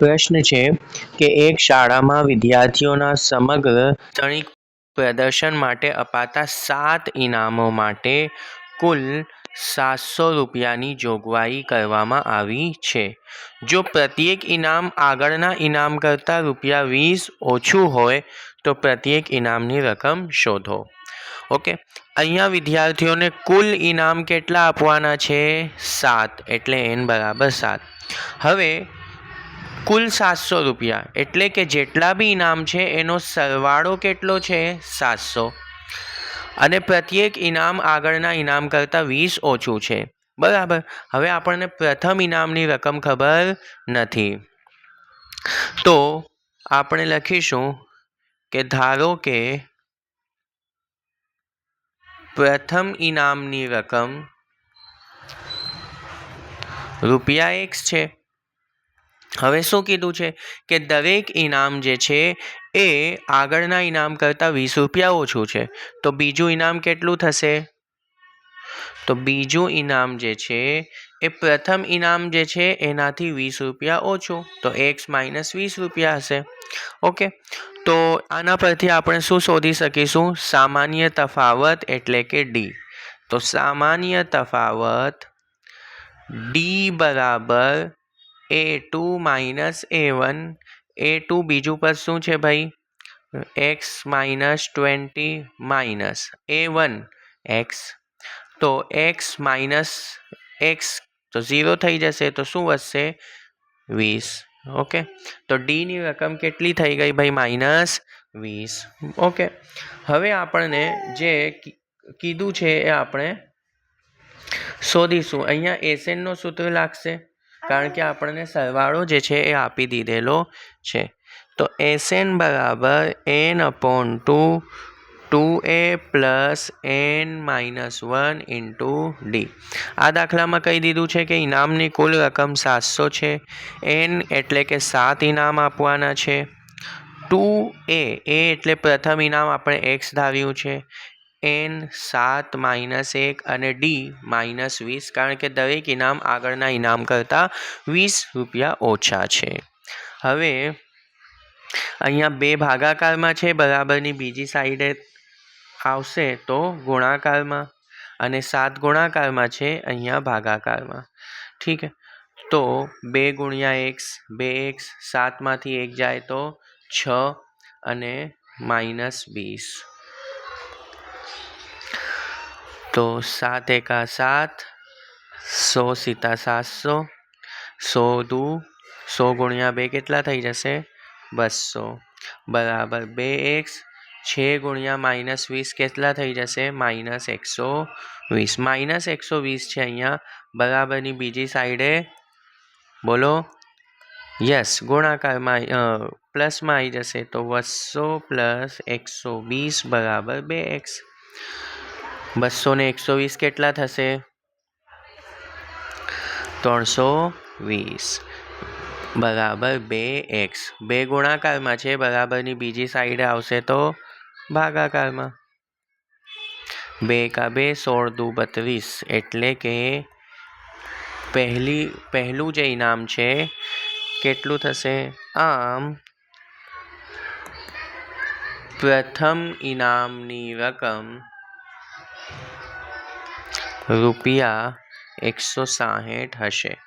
પ્રશ્ન છે કે એક શાળામાં વિદ્યાર્થીઓના સમગ્ર શૈક્ષણિક પ્રદર્શન માટે અપાતા સાત ઇનામો માટે કુલ સાતસો રૂપિયાની જોગવાઈ કરવામાં આવી છે. જો પ્રત્યેક ઇનામ આગળના ઇનામ કરતાં રૂપિયા વીસ ઓછું હોય, તો પ્રત્યેક ઇનામની રકમ શોધો. ઓકે, અહીંયા વિદ્યાર્થીઓને કુલ ઇનામ કેટલા આપવાના છે? સાત, એટલે એન બરાબર સાત. હવે કુલ સાતસો રૂપિયા. એટલે કે જેટલા બી ઇનામ છે, એનો સરવાળો કેટલો છે? સાતસો. અને પ્રત્યેક ઇનામ આગળના ઇનામ કરતાં વીસ ઓછું છે. બરાબર? હવે આપણને પ્રથમ ઇનામની રકમ ખબર નથી. તો આપણે લખીશું કે ધારો કે પ્રથમ ઇનામની રકમ રૂપિયા એક્સ છે. હવે શું કીધું છે કે દરેક ઇનામ જે છે એ આગળના ઇનામ કરતાં વીસ રૂપિયા ઓછું છે. તો બીજું ઇનામ કેટલું થશે? તો બીજું ઇનામ જે છે એ પ્રથમ ઇનામ જે છે એનાથી વીસ રૂપિયા ઓછું. તો એક્સ માઇનસ વીસ રૂપિયા હશે. ઓકે? તો આના પરથી આપણે શું શોધી શકીશું? સામાન્ય તફાવત એટલે કે ડી તો સામાન્ય તફાવત ડી બરાબર A two minus A one. A two બીજું પદ શું છે ભાઈ? X minus twenty minus A one. X. તો એક્સ માઇનસ એક્સ તો ઝીરો થઈ જશે તો શું વધશે? વીસ. ઓકે? તો ડીની રકમ કેટલી થઈ ગઈ ભાઈ? માઇનસ વીસ. ઓકે? હવે આપણને જે કીધું છે એ આપણે શોધીશું. અહીંયા એસેનનો સૂત્ર લાગશે. કારણ કે આપણને સરવાળો જે છે એ આપી દીધેલો છે. તો એસએન બરાબર N upon two two A plus N minus one into D. આ દાખલામાં કહી દીધું છે કે ઇનામની કુલ રકમ સાતસો છે. એન એટલે કે સાત ઇનામ આપવાના છે. ટુ એ એ એટલે પ્રથમ ઇનામ આપણે એક્સ ધાર્યું છે. એન સાત માઇનસ એક અને ડી માઇનસ વીસ, કારણ કે દરેક ઇનામ આગળના ઇનામ કરતાં વીસ રૂપિયા ઓછા છે. હવે, અહીંયા બે ભાગાકારમાં છે, બરાબરની બીજી સાઈડે આવશે તો ગુણાકારમાં અને સાત ગુણાકારમાં છે, અહીંયા ભાગાકારમાં. ઠીક? તો બે ગુણ્યા એક્સ, બે એક્સ, સાતમાંથી એક જાય તો છ અને માઇનસ વીસ. તો સાત એકા સાત સો સીતા સાતસો સો દુ સો ગુણ્યા બે કેટલા થઈ જશે બસો બરાબર બે એક્સ છે ગુણ્યા માઇનસ વીસ કેટલા થઈ જશે માઇનસ એકસો વીસ માઇનસ એકસો વીસ છે અહીંયા બરાબરની બીજી સાઈડે બોલો યસ ગુણાકારમાં પ્લસમાં આવી જશે તો બસો પ્લસ એકસો વીસ બરાબર બે એક્સ બસો ને એકસો વીસ કેટલા થશે? ત્રણસો વીસ. બરાબર બે એક્સ. બે ગુણાકારમાં છે, બરાબરની બીજી સાઈડે આવશે તો ભાગાકારમાં. બે એકા બે, સોળ દુ બત્રીસ. એટલે કે પહેલી, પહેલું જે ઇનામ છે, કેટલું થશે? આમ, પ્રથમ ઇનામની રકમ રૂપિયા એકસો સાહીઠ હશે.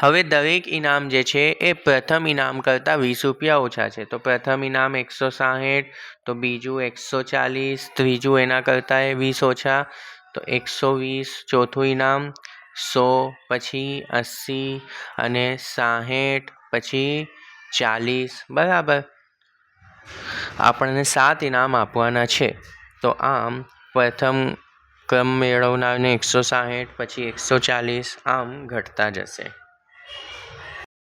હવે દરેક ઇનામ જે છે એ પ્રથમ ઇનામ કરતાં વીસ રૂપિયા ઓછા છે. તો પ્રથમ ઇનામ એકસો સાહીઠ, તો બીજું એકસો ચાલીસ, ત્રીજું એના કરતાં એ વીસ ઓછા. તો એકસો વીસ, ચોથું ઇનામ, સો, પછી અસી અને સાહીઠ, પછી ચાલીસ. બરાબર. આપણને સાત ઇનામ આપવાના છે. તો આમ પ્રથમ ક્રમ મેળવનારને એકસો સાઠ પછી એકસો ચાલીસ આમ ઘટતા જશે.